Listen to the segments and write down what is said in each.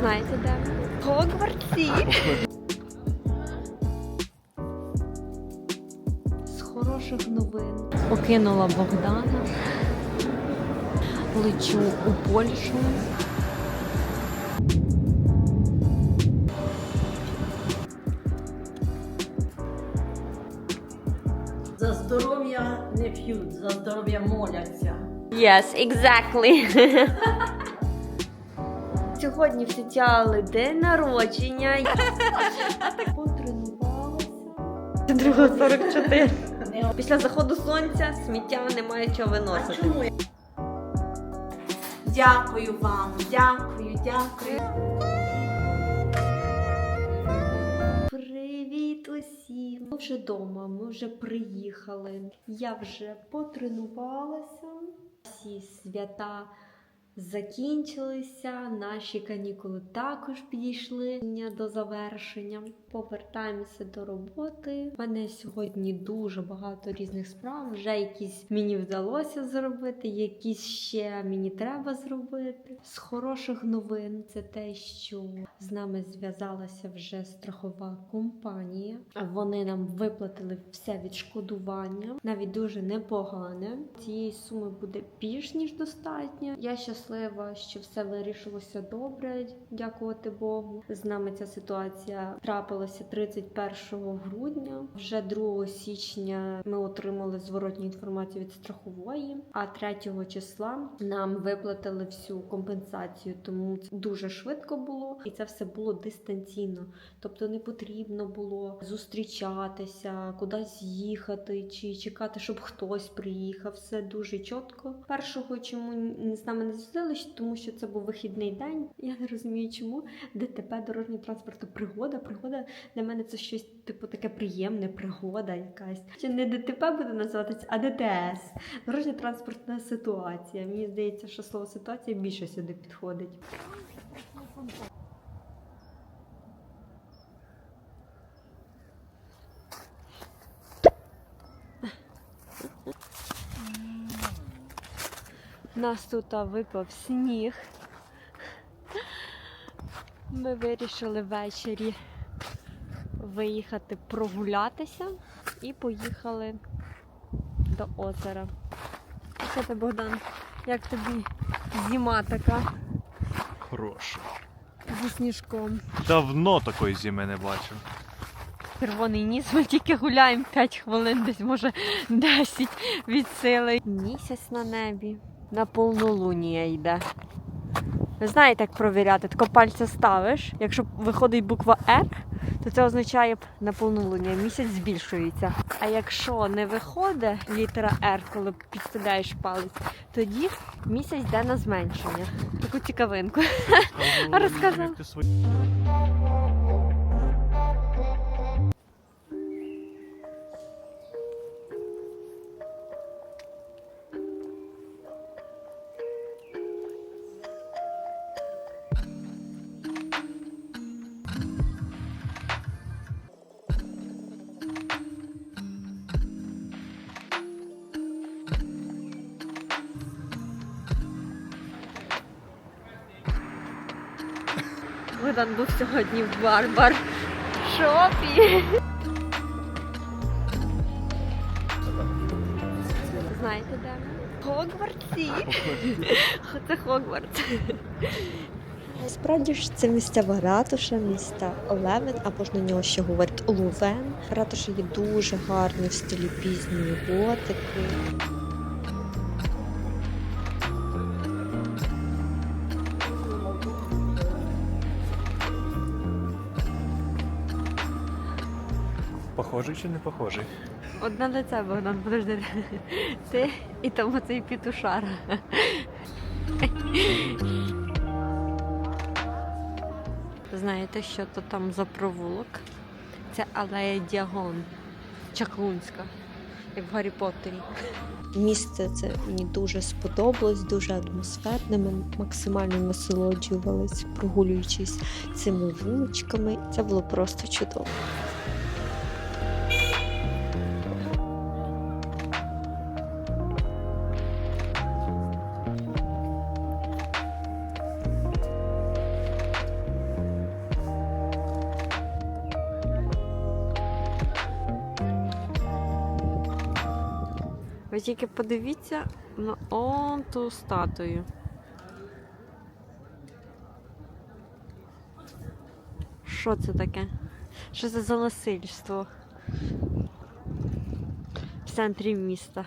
Знаєте, де ми? В З хороших новин. Покинула Богдана. Лечу у Польщу. За здоров'я не п'ють, за здоров'я моляться. Yes, exactly. Сьогодні в Тетяли день народження. Потренувалася. 2.44. Після заходу сонця сміття немає чого виносити. Дякую вам, дякую, дякую. Привіт усім! Ми вже вдома, ми вже приїхали. Я вже потренувалася. Всі свята закінчилися. Наші канікули також підійшли до завершення. Повертаємося до роботи. У мене сьогодні дуже багато різних справ. Вже якісь мені вдалося зробити, якісь ще мені треба зробити. З хороших новин це те, що з нами зв'язалася вже страхова компанія. Вони нам виплатили все відшкодування, навіть дуже непогане. Цієї суми буде більш ніж достатньо. Я щаслива, що все вирішилося добре. Дякувати Богу. З нами ця ситуація трапилася 31 грудня. Вже 2 січня ми отримали зворотню інформацію від страхової, а 3 числа нам виплатили всю компенсацію, тому це дуже швидко було, і це все було дистанційно. Тобто не потрібно було зустрічатися, кудись їхати чи чекати, щоб хтось приїхав. Все дуже чітко. Першого чому з нами не зв'язалися, тому що це був вихідний день. Я не розумію, чому ДТП дорожній транспорту пригода. Пригода для мене це щось типу таке приємне, пригода якась. Чи не ДТП буде називатися, а ДТС. Дорожня транспортна ситуація. Мені здається, що слово ситуація більше сюди підходить. У нас тут випав сніг. Ми вирішили ввечері виїхати прогулятися і поїхали до озера. Що ти, Богдан? Як тобі зима така Хороше. зі сніжком? Давно такої зими не бачив. Червоний ніс, ми тільки гуляємо 5 хвилин, десь може 10 від сили. Місяць на небі, на повнолунія йде. Ви знаєте, як провіряти? Тако пальця ставиш. Якщо виходить буква R, то це означає на повнолуння. Місяць збільшується. А якщо не виходить літера R, коли підставляєш палець, тоді місяць йде на зменшення. Таку цікавинку. Розказав. Богдан був сьогодні в барбар шопі. Знаєте, де Гогвартсі. Це Хогвартс. Насправді ж це місцева ратуша, міста Левен, або ж на нього ще говорять Лувен. Ратуша є дуже гарний в стилі пізньої готики. Похожий чи не похожий? Одне лице, Богдан, подожди. Ти і тому цей пітушар. Знаєте, що то там за провулок? Це алея Діагон. Чаклунська, як в Гаррі Поттері. Місце це мені дуже сподобалось, дуже атмосферне. Ми максимально насолоджувались, прогулюючись цими вуличками. Це було просто чудово. Ви тільки подивіться на он ту статую. Що це таке? Що це за насильство? В центрі міста.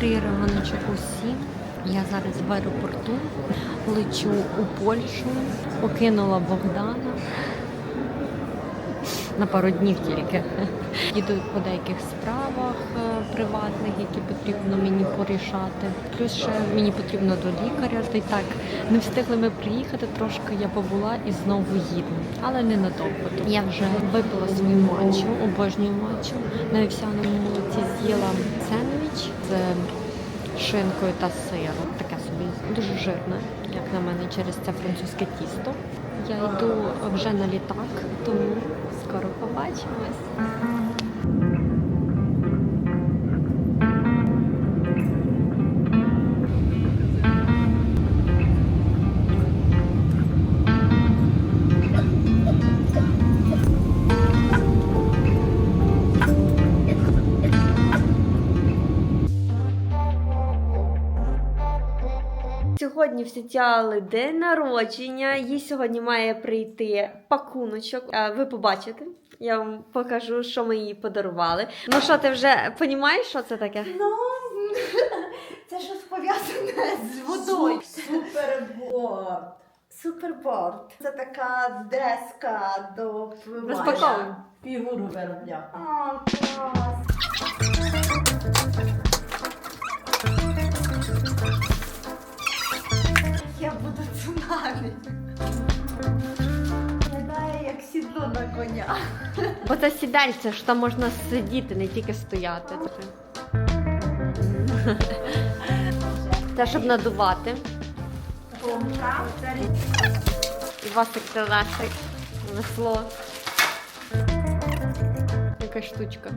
Добрий раночок усім. Я зараз в аеропорту лечу у Польщу, покинула Богдана на пару днів тільки. Їду по деяких справах е, приватних, які потрібно мені порішати. Плюс ще мені потрібно до лікаря. Та й так не встигли ми приїхати. Трошки я побула і знову їду, але не надовго. Я вже випила свою матчу, обожнюю матчу. На вівсяному молоці з'їла сендвіч з шинкою та сиром. Таке собі дуже жирне, як на мене, через це французьке тісто. Я йду вже на літак, тому скоро побачимось. Сьогодні в Тетяли день народження. Їй сьогодні має прийти пакуночок. Е, Ви побачите. Я вам покажу, що ми їй подарували. Ну що, ти вже розумієш, що це таке? Ну, це щось пов'язане з водою. Суперборд. Суперборд. Це така деска до. Розпаковуємо. Фігуру виробляти. О, клас. Виглядає як сідло на коня. Бо це сідальце, що там можна сидіти, не тільки стояти. Це щоб надувати. Помка. І Васик Телесик. Весло. Яка штучка.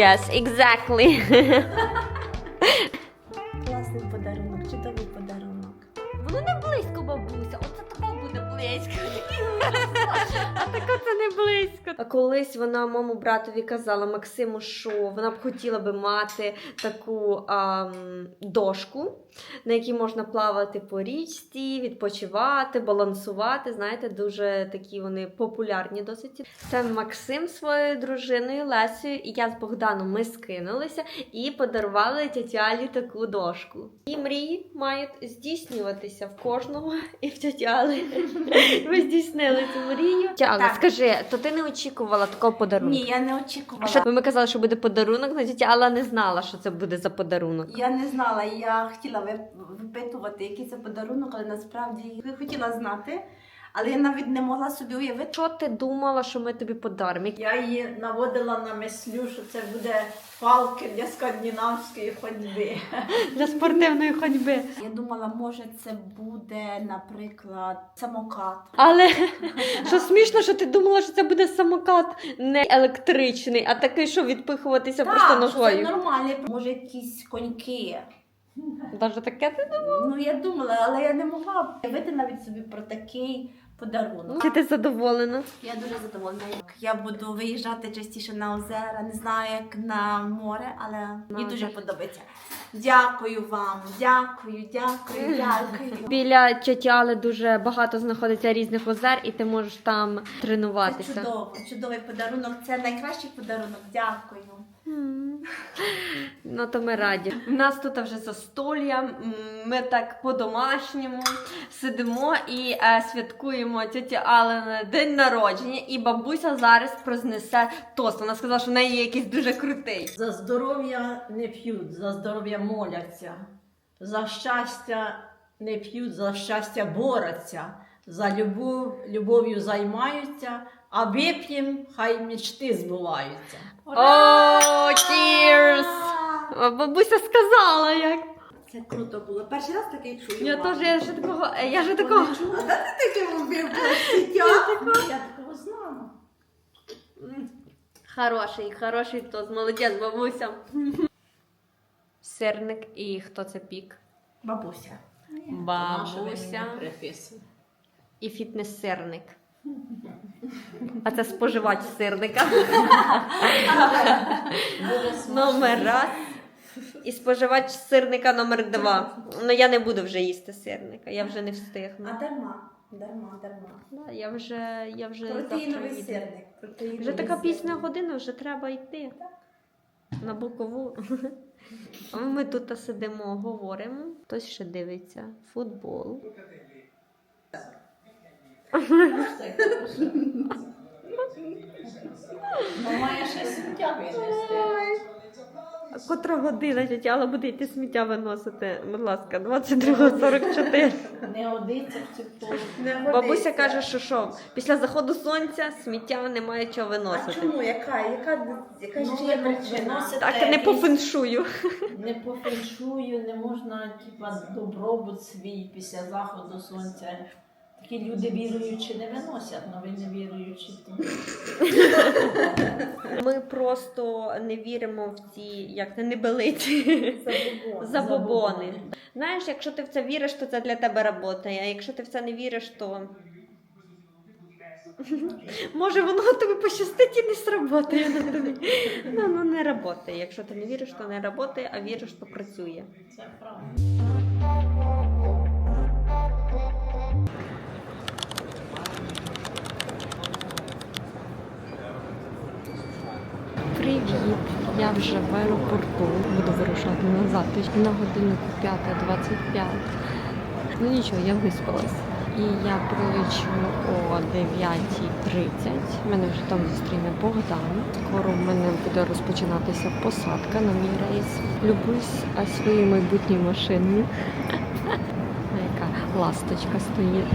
Yes, exactly. колись вона моєму братові казала Максиму, що вона б хотіла би мати таку ам, дошку, на якій можна плавати по річці, відпочивати, балансувати. Знаєте, дуже такі вони популярні досить. Це Максим своєю дружиною Лесею, і я з Богданом ми скинулися і подарували тяті Алі таку дошку. І мрії мають здійснюватися в кожного і в тяті Алі. Ви здійснили цю мрію. Тяла, скажи, то ти не очікувала такого подарунку? Ні, я не А очікувала. що ми казали, що буде подарунок, на тітя Алла не знала, що це буде за подарунок. Я не знала, я хотіла випитувати, який це подарунок, але насправді я хотіла знати, але я навіть не могла собі уявити. Що ти думала, що ми тобі подаримо? Я її наводила на мислю, що це буде палки для скандинавської ходьби. Для спортивної ходьби. Я думала, може це буде, наприклад, самокат. Але що смішно, що ти думала, що це буде самокат не електричний, а такий, що відпихуватися просто Так, що це ногою. нормальний, може якісь коньки. Даже таке ти Ну я думала, але я не могла уявити навіть собі про такий подарунок. Чи ти задоволена? Я дуже задоволена. Я буду виїжджати частіше на озера, не знаю, як на море, але мені дуже подобається. Дякую вам, дякую, дякую, дякую. Біля Чатяли дуже багато знаходиться різних озер, і ти можеш там Це тренуватися. чудово, чудовий подарунок. Це найкращий подарунок. Дякую. Ну, то ми раді. У нас тут вже застолля, м, ми так по-домашньому сидимо і е, святкуємо тіті Алени день народження, і бабуся зараз произнесе тост. Вона сказала, що в неї є якийсь дуже крутий. За здоров'я не п'ють, за здоров'я моляться. За щастя не п'ють, за щастя борються. За любов, любов'ю займаються, а вип'єм, хай мечти збуваються. О, cheers! Бабуся сказала як. Це круто було. Перший раз такий чую. Я теж я ще такого, е, я ще такого. А де ти таке вбив? Я такого знала. Хороший, хороший тост, молодець, бабуся. Сирник і хто це пік? Бабуся. Бабуся і фітнес-сирник. А це споживач сирника. Номер раз. І споживач сирника номер два. Ну я не буду вже їсти сирника, я вже не встигну. А дарма. Дарма, дарма. Да, я вже, я вже завтра Протеїновий їду. сирник. протеїновий Вже така пізня година, вже треба йти. На бокову. А ми тут сидимо, говоримо. Хтось ще дивиться. Футбол. Має ще сміття винести. Котра година тетяла буде йти сміття виносити? Будь ласка, 22.44. Не одиться в цю Бабуся каже, що що, після заходу сонця сміття немає чого А виносити. чому? Яка? Яка, яка Ну, ж є причина? Так, не по феншую. Не по феншую, не можна типа, добробут свій після заходу сонця. Такі люди віруючі не виносять, але ви не віруючі. Ми просто не віримо в ці, як це, небелиці. Забобон. Забобони. Знаєш, якщо ти в це віриш, то це для тебе працює. А якщо ти в це не віриш, то. Може, воно тобі пощастить і не сработає на тобі. Ну, ну не працює. Якщо ти не віриш, то не працює, а віриш, то працює. Це правда. Я вже в аеропорту буду вирушати назад. На годиннику 5.25. Ну нічого, я виспалась. І я прилечу о 9.30. Мене вже там зустріне Богдан. Скоро в мене буде розпочинатися посадка на мій рейс. Любуюсь а, своєю майбутньою машиною. Яка ласточка стоїть.